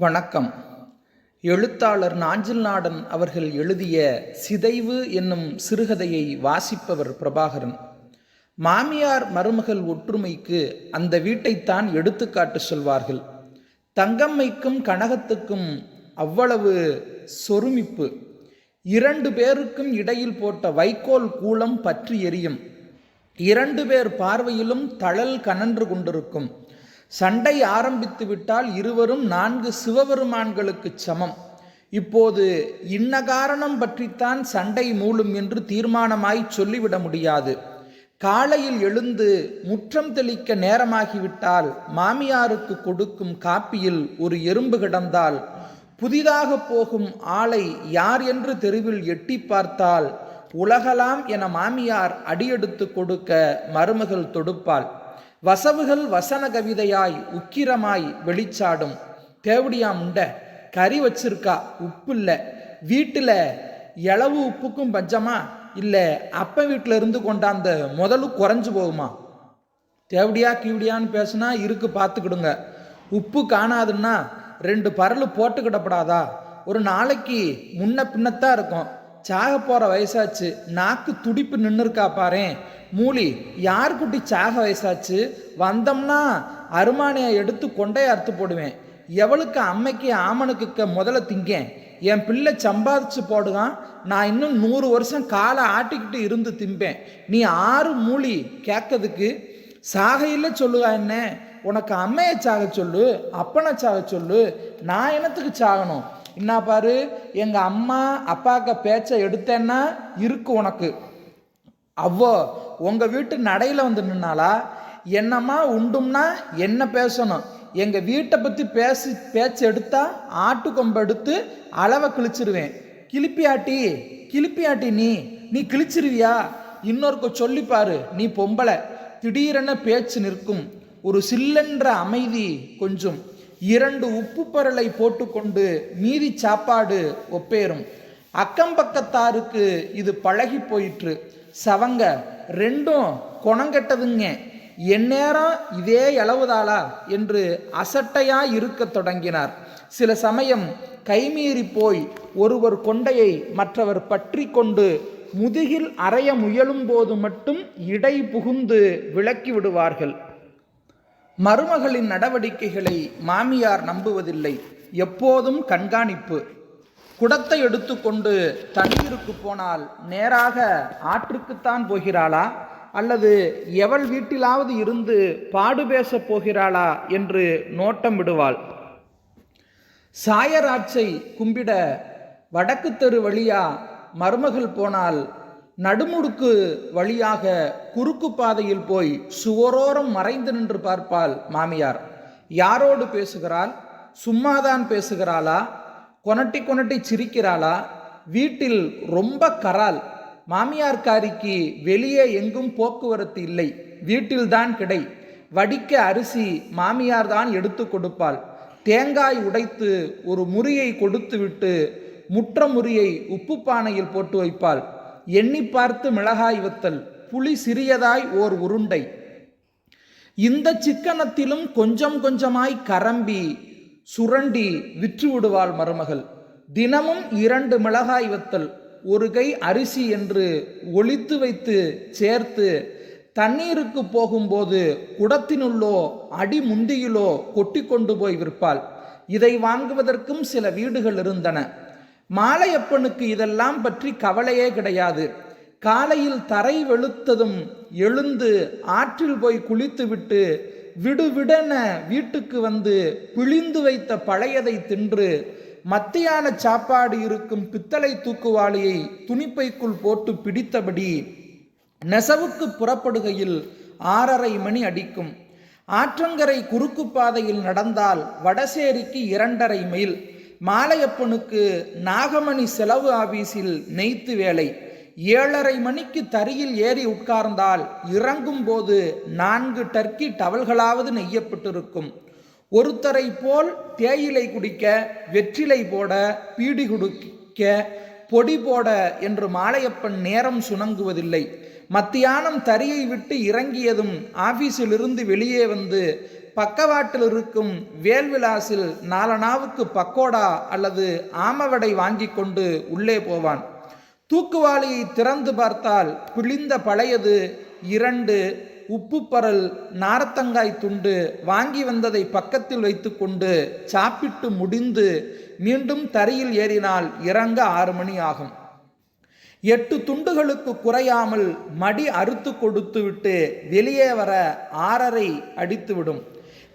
வணக்கம். எழுத்தாளர் நாஞ்சில் நாடன் அவர்கள் எழுதிய சிதைவு என்னும் சிறுகதையை வாசிப்பவர் பிரபாகரன். மாமியார் மருமகள் ஒற்றுமைக்கு அந்த வீட்டைத்தான் எடுத்துக்காட்டு சொல்வார்கள். தங்கம்மைக்கும் கனகத்துக்கும் அவ்வளவு சொருமிப்பு இரண்டு பேருக்கும் இடையில் போட்ட வைக்கோல் கூலம் பற்றி எரியும். இரண்டு பேர் பார்வையிலும் தழல் கனன்று கொண்டிருக்கும். சண்டை ஆரம்பித்து விட்டால் இருவரும் நான்கு சிவபெருமான்களுக்கு சமம். இப்போது இன்ன காரணம் பற்றித்தான் சண்டை மூளும் என்று தீர்மானமாய் சொல்லிவிட முடியாது. காலையில் எழுந்து முற்றம் தெளிக்க நேரமாகிவிட்டால் மாமியாருக்கு கொடுக்கும் காப்பியில் ஒரு எறும்பு கிடந்தால் புதிதாக போகும் ஆளை யார் என்று தெருவில் எட்டி பார்த்தால் உலகலாம் என மாமியார் அடியெடுத்து கொடுக்க மருமகள் தொடுப்பாள். வசவுகள் வசன கவிதையாய் உக்கிரமாய் வெளிச்சாடும். தேவடியா முண்ட கறி வச்சிருக்கா உப்பு இல்லை வீட்டில் இளவு உப்புக்கும் பஞ்சமா? இல்லை அப்ப வீட்டில் இருந்து கொண்டாந்த முதலு குறைஞ்சு போகுமா? தேவடியா கீவடியான்னு பேசுனா இருக்கு பார்த்துக்கிடுங்க. உப்பு காணாதுன்னா ரெண்டு பரல் போட்டுக்கிடப்படாதா? ஒரு நாளைக்கு முன்ன பின்னத்தான் இருக்கும். சாக போகிற வயசாச்சு. நாக்கு துடிப்பு நின்று இருக்கா பாரேன். மூலி யார் குட்டி சாக வயசாச்சு? வந்தோம்னா அருமானையை எடுத்து கொண்டே அறுத்து போடுவேன். எவளுக்கு அம்மைக்கு ஆமனுக்கு முதல்ல திங்கேன்? என் பிள்ளை சம்பாதிச்சு போடுவான் நான் இன்னும் நூறு வருஷம் காலை ஆட்டிக்கிட்டு இருந்து திம்பேன். நீ ஆறு மூலி கேட்கறதுக்கு சாகையில் சொல்லுவா என்ன? உனக்கு அம்மையை சாக சொல்லு அப்பனை சாக சொல்லு நான் என்னத்துக்கு சாகணும்? என்ன பாரு எங்கள் அம்மா அப்பாக்க பேச்சை எடுத்தேன்னா இருக்கு உனக்கு. அவ்வோ உங்கள் வீட்டு நடையில் வந்து நின்னாலா என்னம்மா உண்டும்னா என்ன பேசணும்? எங்கள் வீட்டை பற்றி பேசி பேச்சு எடுத்தா ஆட்டு எடுத்து அளவை கிழிச்சிருவேன். கிளிப்பியாட்டி கிளிப்பியாட்டி நீ நீ கிழிச்சிருவியா? சொல்லி சொல்லிப்பாரு நீ பொம்பளை. திடீரென பேச்சு நிற்கும். ஒரு சில்லென்ற அமைதி கொஞ்சம். இரண்டு உப்பு பரலை போட்டுக்கொண்டு மீதி சாப்பாடு ஒப்பேரும் அக்கம் பக்கத்தாருக்கு இது பழகி போயிற்று. சவங்க ரெண்டும் குணங்கெட்டதுங்க. எந்நேரம் இதே அளவுதாளா? என்று அசட்டையா இருக்கத் தொடங்கினார். சில சமயம் கைமீறி போய் ஒருவர் கொண்டையை மற்றவர் பற்றி கொண்டு முதுகில் அறைய முயலும் போது மட்டும் இடை புகுந்து விளக்கி விடுவார்கள். மருமகளின் நடவடிக்கைகளை மாமியார் நம்புவதில்லை. எப்போதும் கண்காணிப்பு. குடத்தை எடுத்துக்கொண்டு தண்ணீருக்கு போனால் நேராக ஆற்றுக்குத்தான் போகிறாளா? அல்லது எவள் வீட்டிலாவது இருந்து பாடு பேசப் போகிறாளா என்று நோட்டம் விடுவாள். சாயராட்சை கும்பிட வடக்கு தெரு வழியா மருமகள் போனால் நடுமுடுக்கு வழியாக குறுக்கு பாதையில் போய் சுவரோரம் மறைந்து நின்று பார்ப்பாள் மாமியார். யாரோடு பேசுகிறாள்? சும்மாதான் பேசுகிறாளா? கொனட்டி கொனட்டி சிரிக்கிறாளா? வீட்டில் ரொம்ப கரால். மாமியார்காரிக்கு வெளியே எங்கும் போக்குவரத்து இல்லை. வீட்டில்தான் கிடை. வடிக்க அரிசி மாமியார் தான் எடுத்து கொடுப்பாள். தேங்காய் உடைத்து ஒரு முறியை கொடுத்துவிட்டு முற்ற முறியை உப்பு பானையில் போட்டு வைப்பாள். எண்ணி பார்த்து மிளகாய் வத்தல். புளி சிறியதாய் ஓர் உருண்டை. இந்த சிக்கனத்திலும் கொஞ்சம் கொஞ்சமாய் கரம்பி சுரண்டி விற்று விடுவாள் மருமகள். தினமும் இரண்டு மிளகாய் வத்தல் ஒரு கை அரிசி என்று ஒளித்து வைத்து சேர்த்து தண்ணீருக்கு போகும்போது குடத்தினுள்ளோ அடி முந்தியிலோ கொட்டி கொண்டு போய் விற்பாள். இதை வாங்குவதற்கும் சில வீடுகள் இருந்தன. மாலையப்பனுக்கு இதெல்லாம் பற்றி கவலையே கிடையாது. காலையில் தரை வெளுத்ததும் எழுந்து ஆற்றில் போய் குளித்துவிட்டு விடுவிடென வீட்டுக்கு வந்து பிழிந்து வைத்த பழையதை தின்று மத்தியான சாப்பாடு இருக்கும் பித்தளை தூக்குவாளியை துணிப்பைக்குள் போட்டு பிடித்தபடி நெசவுக்கு புறப்படுகையில் ஆறரை மணி அடிக்கும். ஆற்றங்கரை குறுக்கு பாதையில் நடந்தால் வடசேரிக்கு இரண்டரை மைல். மாலையப்பனுக்கு நாகமணி செலவு ஆபீஸில் நெய்த்து வேலை. ஏழரை மணிக்கு தரியில் ஏறி உட்கார்ந்தால் இறங்கும் போது நான்கு டர்க்கி டவல்களாவது நெய்யப்பட்டிருக்கும். ஒருத்தரை போல் தேயிலை குடிக்க வெற்றிலை போட பீடி குடிக்க பொடி போட என்று மாலையப்பன் நேரம் சுணங்குவதில்லை. மத்தியானம் தரியை விட்டு இறங்கியதும் ஆபீஸிலிருந்து வெளியே வந்து பக்கவாட்டில் இருக்கும் வேல்விலாசில் நாலனாவுக்கு பக்கோடா அல்லது ஆமவடை வாங்கி கொண்டு உள்ளே போவான். தூக்குவாளியை திறந்து பார்த்தால் பிழிந்த பழையது இரண்டு உப்புப்பரல் நாரத்தங்காய் துண்டு வாங்கி வந்ததை பக்கத்தில் வைத்துக்கொண்டு சாப்பிட்டு முடிந்து மீண்டும் தரையில் ஏறினால் இறங்க ஆறு மணி ஆகும். எட்டு துண்டுகளுக்கு குறையாமல் மடி அறுத்து கொடுத்துவிட்டு வெளியே வர ஆறரை அடித்துவிடும்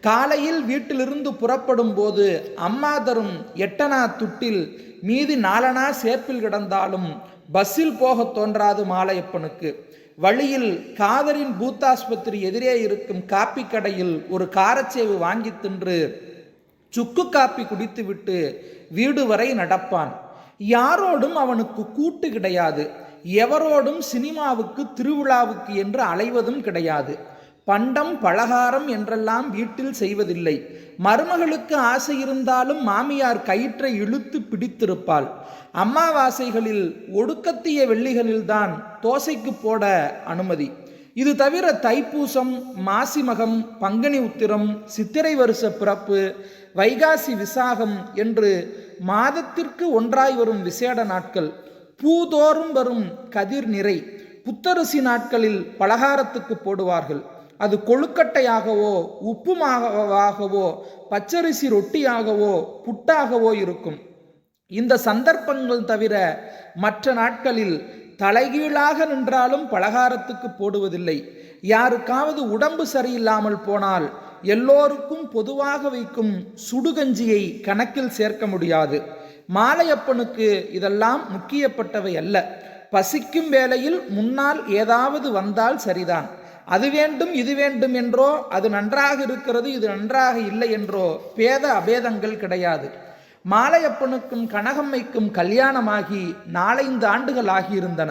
காலையில் வீட்டிலிருந்து புறப்படும் போது அம்மா தரும் எட்டனா துட்டில் மீதி நாலனா சேப்பில் கிடந்தாலும் பஸ்ஸில் போக தோன்றாது மாலையப்பனுக்கு. வழியில் காதரின் பூத்தாஸ்பத்திரி எதிரே இருக்கும் காப்பி கடையில் ஒரு காரச்சேவு வாங்கி தின்று சுக்கு காப்பி குடித்துவிட்டு வீடு வரை நடப்பான். யாரோடும் அவனுக்கு கூட்டு கிடையாது. எவரோடும் சினிமாவுக்கு திருவிழாவுக்கு என்று அலைவதும் கிடையாது. பண்டம் பலகாரம் என்றெல்லாம் வீட்டில் செய்வதில்லை. மருமகளுக்கு ஆசை இருந்தாலும் மாமியார் கயிற்றை இழுத்து பிடித்திருப்பாள். அம்மாவாசைகளில் ஒடுக்கத்திய வெள்ளிகளில்தான் தோசைக்கு போட அனுமதி. இது தவிர தைப்பூசம் மாசிமகம் பங்குனி உத்திரம் சித்திரை வருஷ பிறப்பு வைகாசி விசாகம் என்று மாதத்திற்கு ஒன்றாய் வரும் விசேட நாட்கள். பூதோறும் வரும் கதிர் நிறை. புத்தரிசி நாட்களில் பலகாரத்துக்கு போடுவார்கள். அது கொழுக்கட்டையாகவோ உப்புமாகவோ பச்சரிசி ரொட்டியாகவோ புட்டாகவோ இருக்கும். இந்த சந்தர்ப்பங்கள் தவிர மற்ற நாட்களில் தலைகீழாக நின்றாலும் பலகாரத்துக்கு போடுவதில்லை. யாருக்காவது உடம்பு சரியில்லாமல் போனால் எல்லோருக்கும் பொதுவாக வைக்கும் சுடுகஞ்சியை கணக்கில் சேர்க்க முடியாது. மாலையப்பனுக்கு இதெல்லாம் முக்கியப்பட்டவை அல்ல. பசிக்கும் வேளையில் முன்னால் ஏதாவது வந்தால் சரிதான். அது வேண்டும் இது வேண்டும் என்றோ அது நன்றாக இருக்கிறது இது நன்றாக இல்லை என்றோ பேத அபேதங்கள் கிடையாது. மாலையப்பனுக்கும் கனகம்மைக்கும் கல்யாணமாகி நாலைந்து ஆண்டுகள் ஆகியிருந்தன.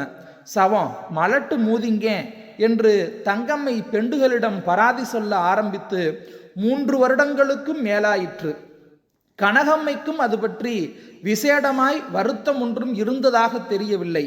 சவம் மலட்டு மூதிங்க என்று தங்கம்மை பெண்டுகளிடம் பராதி சொல்ல ஆரம்பித்து மூன்று வருடங்களுக்கும் மேலாயிற்று. கனகம்மைக்கும் அது பற்றி விசேடமாய் வருத்தம் ஒன்றும் இருந்ததாக தெரியவில்லை.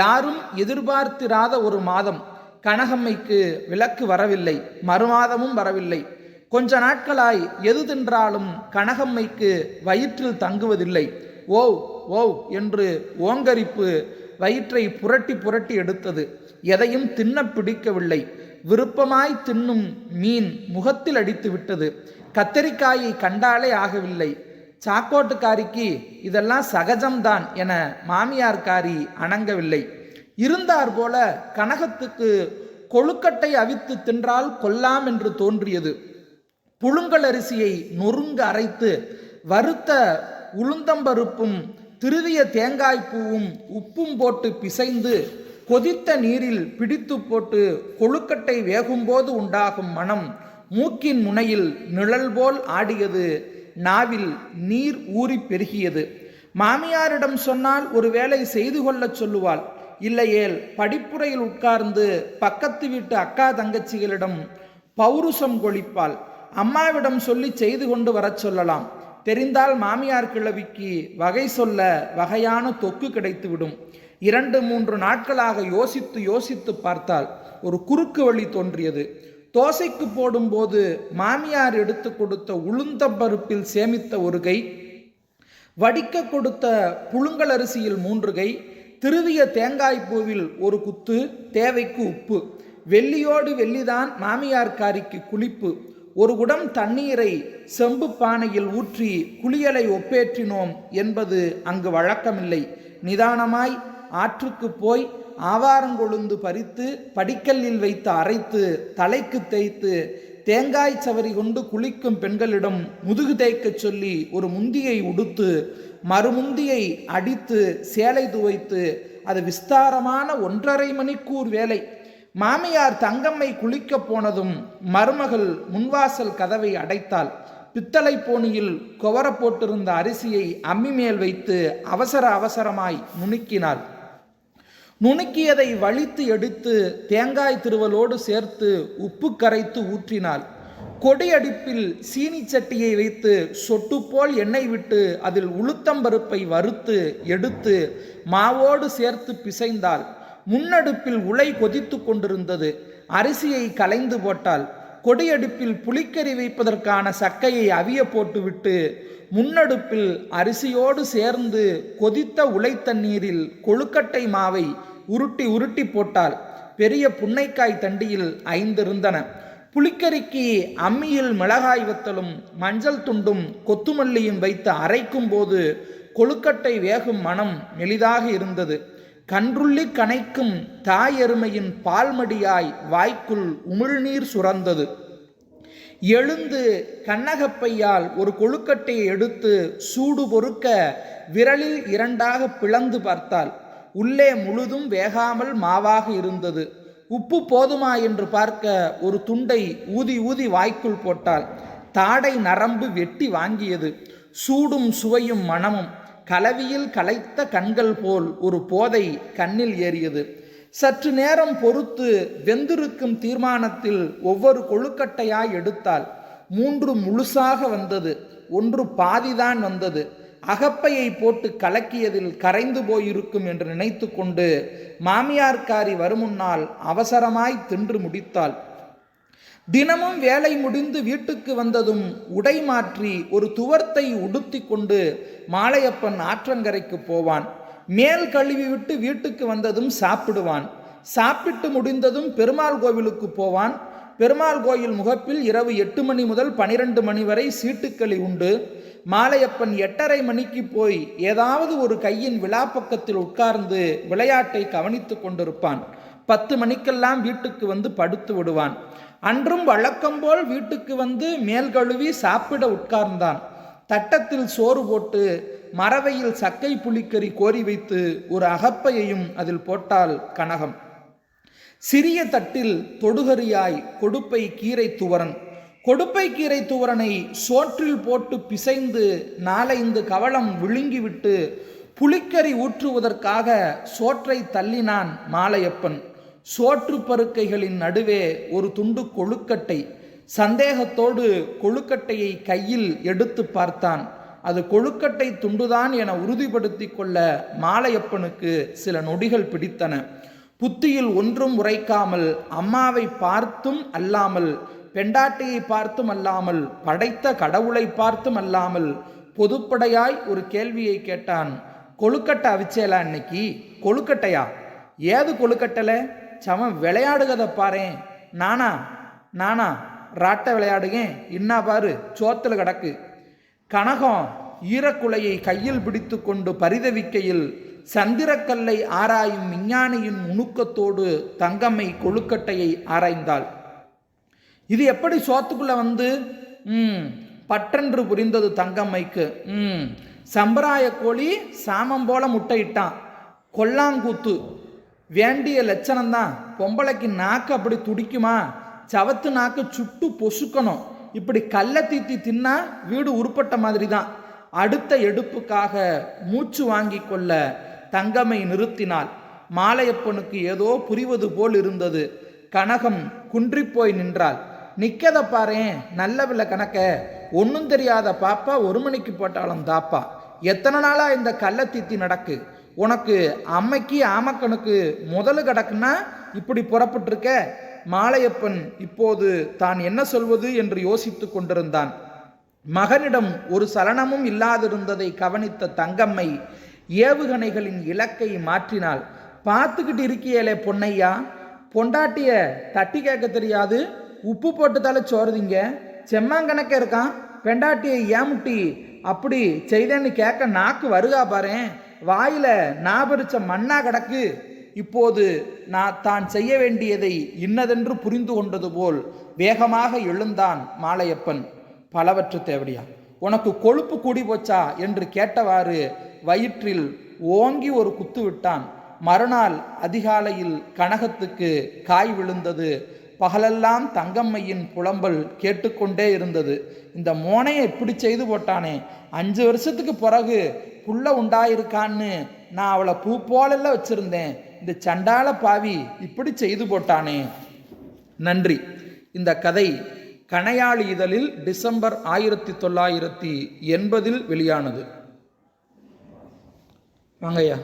யாரும் எதிர்பார்த்திராத ஒரு மாதம். கனகம்மைக்கு விலக்கு வரவில்லை மறுமாதமும் வரவில்லை. கொஞ்ச நாட்களாய் எது தின்றாலும் கனகம்மைக்கு வயிற்றில் தங்குவதில்லை. ஓ ஓ என்று ஓங்கரிப்பு வயிற்றை புரட்டி புரட்டி எடுத்தது. எதையும் தின்ன பிடிக்கவில்லை. விருப்பமாய் தின்னும் மீன் முகத்தில் அடித்து விட்டது. கத்தரிக்காயை கண்டாலே ஆகவில்லை. சாக்கோட்டுக்காரிக்கு இதெல்லாம் சகஜம்தான் என மாமியார்காரி அணங்கவில்லை. இருந்தார் போல கனகத்துக்கு கொழுக்கட்டை அவித்து தின்றால் கொல்லாம் என்று தோன்றியது. புழுங்கல் அரிசியை நொறுங்க அரைத்து வறுத்த உளுந்தம்பருப்பும் திருவிய தேங்காய் பூவும் உப்பும் போட்டு பிசைந்து கொதித்த நீரில் பிடித்து போட்டு கொழுக்கட்டை வேகும்போது உண்டாகும் மனம் மூக்கின் முனையில் நிழல் போல் ஆடியது. நாவில் நீர் ஊறி பெருகியது. மாமியாரிடம் சொன்னால் ஒருவேளை செய்து கொள்ளச் சொல்லுவாள். இல்லையேல் படிப்புரையில் உட்கார்ந்து பக்கத்து வீட்டு அக்கா தங்கச்சிகளிடம் பௌருஷம் கொளிப்பாள் அம்மாவிடம் சொல்லி செய்து கொண்டு வரச் சொல்லலாம். தெரிந்தால் மாமியார் கிழவிக்கு வகை சொல்ல வகையான தொக்கு கிடைத்துவிடும். இரண்டு மூன்று நாட்களாக யோசித்து யோசித்து பார்த்தால் ஒரு குறுக்கு வழி தோன்றியது. தோசைக்கு போடும்போது மாமியார் எடுத்து கொடுத்த உளுந்தம்பருப்பில் சேமித்த ஒரு கை வடிக்க கொடுத்த புழுங்கலரிசியில் மூன்று கை திருவிய தேங்காய் பூவில் ஒரு குத்து தேவைக்கு உப்பு. வெள்ளியோடு வெள்ளிதான் மாமியார்காரிக்கு குளிப்பு. ஒரு குடம் தண்ணீரை செம்பு பானையில் ஊற்றி குளியலை ஒப்பேற்றினோம் என்பது அங்கு வழக்கமில்லை. நிதானமாய் ஆற்றுக்கு போய் ஆவாரங்கொழுந்து பறித்து படிக்கல்லில் வைத்து அரைத்து தலைக்கு தேய்த்து தேங்காய் சவரி கொண்டு குளிக்கும் பெண்களிடம் முதுகு தேய்க்கச் சொல்லி ஒரு முந்தியை உடுத்து மறுமுந்தியை அடித்து சேலை துவைத்து அது விஸ்தாரமான ஒன்றரை மணிக்கூர் வேலை. மாமியார் தங்கம்மை குளிக்கப் போனதும் மருமகள் முன்வாசல் கதவை அடைத்தாள். பித்தளை போனியில் கொவர போட்டிருந்த அரிசியை அம்மி மேல் வைத்து அவசர அவசரமாய் நுணுக்கினாள். நுணுக்கியதை வலித்து எடுத்து தேங்காய் திருவலோடு சேர்த்து உப்பு கரைத்து ஊற்றினாள் கொடியடிப்பில் சீனி சட்டியை வைத்து சொட்டு போல் எண்ணெய் விட்டு அதில் உளுத்தம்பருப்பை வறுத்து எடுத்து மாவோடு சேர்த்து பிசைந்தாள் முன்னடுப்பில் உலை கொதித்து கொண்டிருந்தது. அரிசியை கலைந்து போட்டாள் கொடியடுப்பில் புளிக்கறி வைப்பதற்கான சக்கையை அவிய போட்டுவிட்டு முன்னடுப்பில் அரிசியோடு சேர்ந்து கொதித்த உலைத்தண்ணீரில் கொழுக்கட்டை மாவை உருட்டி உருட்டி போட்டால் பெரிய புன்னைக்காய் தண்டியில் ஐந்து இருந்தன புளிக்கறிக்கு அம்மியில் மிளகாய் வத்தலும் மஞ்சள் துண்டும் கொத்துமல்லியும் வைத்து அரைக்கும் போது கொழுக்கட்டை வேகும் மனம் எளிதாக இருந்தது. கன்றுள்ளி கனைக்கும் தாய் எருமையின் பால்மடியாய் வாய்க்குள் உமிழ்நீர் சுரந்தது. எழுந்து கண்ணகப்பையால் ஒரு கொழுக்கட்டையை எடுத்து சூடு பொறுக்க விரலில் இரண்டாக பிளந்து பார்த்தாள். உள்ளே முழுதும் வேகாமல் மாவாக இருந்தது. உப்பு போதுமா என்று பார்க்க ஒரு துண்டை ஊதி ஊதி வாய்க்குள் போட்டாள். தாடை நரம்பு வெட்டி வாங்கியது. சூடும் சுவையும் மணமும். கலவியில் கலைத்த கண்கள் போல் ஒரு போதை கண்ணில் ஏறியது. சற்று நேரம் பொறுத்து வெந்திருக்கும் தீர்மானத்தில் ஒவ்வொரு கொழுக்கட்டையாய் எடுத்தால் மூன்று முழுசாக வந்தது. ஒன்று பாதிதான் வந்தது. அகப்பையை போட்டு கலக்கியதில் கரைந்து போயிருக்கும் என்று நினைத்து கொண்டு மாமியார்காரி வருமுன்னால் அவசரமாய் தின்று முடித்தாள். தினமும் வேலை முடிந்து வீட்டுக்கு வந்ததும் உடை மாற்றி ஒரு துவர்த்தை உடுத்தி கொண்டு மாலையப்பன் ஆற்றங்கரைக்கு போவான். மேல் கழுவி விட்டு வீட்டுக்கு வந்ததும் சாப்பிடுவான். சாப்பிட்டு முடிந்ததும் பெருமாள் கோவிலுக்கு போவான். பெருமாள் கோயில் முகப்பில் இரவு எட்டு மணி முதல் பனிரெண்டு மணி வரை சீட்டுக்களி உண்டு. மாலையப்பன் எட்டரை மணிக்கு போய் ஏதாவது ஒரு கையின் விழாப்பக்கத்தில் உட்கார்ந்து விளையாட்டை கவனித்து கொண்டிருப்பான். பத்து மணிக்கெல்லாம் வீட்டுக்கு வந்து படுத்து விடுவான். அன்றும் வழக்கம்போல் வீட்டுக்கு வந்து மேல் கழுவி சாப்பிட உட்கார்ந்தான். தட்டத்தில் சோறு போட்டு மரவையில் சக்கை புளிக்கறி கோரி வைத்து ஒரு அகப்பையையும் அதில் போட்டால் கனகம். சிறிய தட்டில் தொடுகரியாய் கொடுப்பை கீரை துவரன். கொடுப்பை கீரை துவரனை சோற்றில் போட்டு பிசைந்து நாலைந்து கவளம் விழுங்கிவிட்டு புளிக்கறி ஊற்றுவதற்காக சோற்றை தள்ளினான் மாலையப்பன். சோற்று பருக்கைகளின் நடுவே ஒரு துண்டு கொழுக்கட்டை சந்தேகத்தோடு கொழுக்கட்டையை கையில் எடுத்து பார்த்தான். அது கொழுக்கட்டை துண்டுதான் என உறுதிப்படுத்தி கொள்ள மாலையப்பனுக்கு சில நொடிகள் பிடித்தன. புத்தியில் ஒன்றும் உரைக்காமல் அம்மாவை பார்த்தும் அல்லாமல் பெண்டாட்டியை பார்த்தும் அல்லாமல் படைத்த கடவுளை பார்த்தும் அல்லாமல் பொதுப்படையாய் ஒரு கேள்வியை கேட்டான். கொழுக்கட்டை அவிச்சேலா இன்னைக்கு? கொழுக்கட்டையா? ஏது கொழுக்கட்டல? சமம் விளையாடுகதை பாரேன். நானா நானா ராட்டை விளையாடுகேன் இன்னா பாரு சோத்தில் கிடக்கு. கனகம் ஈரக்குலையை கையில் பிடித்து கொண்டு பரிதவிக்கையில் சந்திரக்கல்லை ஆராயும் விஞ்ஞானியின் நுணுக்கத்தோடு தங்கம்மை கொழுக்கட்டையை ஆராய்ந்தாள். இது எப்படி சோத்துக்குள்ள வந்து ம் பற்றென்று புரிந்தது தங்கம்மைக்கு. ம் சம்பிராய கோழி சாமம் போல முட்டையிட்டான். கொல்லாங்கூத்து வேண்டிய லட்சணம்தான். பொம்பளைக்கு நாக்கு அப்படி துடிக்குமா? சவத்து நாக்கு சுட்டு பொசுக்கணும். இப்படி கல்லை தீத்தி தின்னா வீடு உருப்பட்ட மாதிரி தான் அடுத்த எடுப்புக்காக மூச்சு வாங்கி கொள்ள தங்கமை நிறுத்தினாள். மாலையப்பனுக்கு ஏதோ புரிவது போல் இருந்தது. கனகம் குன்றிப்போய் நின்றாள். நிற்கத பாரேன் நல்ல விலை கணக்க. ஒன்றும் தெரியாத பாப்பா ஒரு மணிக்கு போட்டாலும் தாப்பா. எத்தனை நாளாக இந்த கள்ளத்தீத்தி நடக்கு? உனக்கு அம்மைக்கு ஆமக்கனுக்கு முதலு கிடக்குன்னா இப்படி புறப்பட்டிருக்க? மாலையப்பன் இப்போது தான் என்ன சொல்வது என்று யோசித்து கொண்டிருந்தான். மகனிடம் ஒரு சலனமும் இல்லாதிருந்ததை கவனித்த தங்கம்மை ஏவுகணைகளின் இலக்கை மாற்றினாள். பார்த்துக்கிட்டு இருக்கியலே பொன்னையா? பொண்டாட்டிய தட்டி கேட்க தெரியாது. உப்பு போட்டுதால சோறுதிங்க. செம்மாங்கணக்க இருக்கான். பெண்டாட்டியை ஏமுட்டி அப்படி செய்தேன்னு கேட்க நாக்கு வருகா பாரேன். வாயில நாபரிச்ச மண்ணா கிடக்கு. இப்போது நான் தான் செய்ய வேண்டியதை இன்னதென்று புரிந்து கொண்டது போல் வேகமாக எழுந்தான் மாலையப்பன். பலவற்று தேவடியா உனக்கு கொழுப்பு கூடி போச்சா என்று கேட்டவாறு வயிற்றில் ஓங்கி ஒரு குத்து விட்டான். மறுநாள் அதிகாலையில் கனகத்துக்கு காய் விழுந்தது. பகலெல்லாம் தங்கம்மையின் புலம்பல் கேட்டுக்கொண்டே இருந்தது. இந்த மோனையை இப்படி செய்து போட்டானே அஞ்சு வருஷத்துக்கு பிறகு புள்ள உண்டாயிருக்கான்னு நான் அவளை பூ போலெல்லாம் வச்சிருந்தேன். இந்த சண்டால பாவி இப்படி செய்து போட்டானே. நன்றி. இந்த கதை கணையாளி இதழில் டிசம்பர் ஆயிரத்தி தொள்ளாயிரத்தி எண்பதில் வெளியானது. வாங்கய்யா.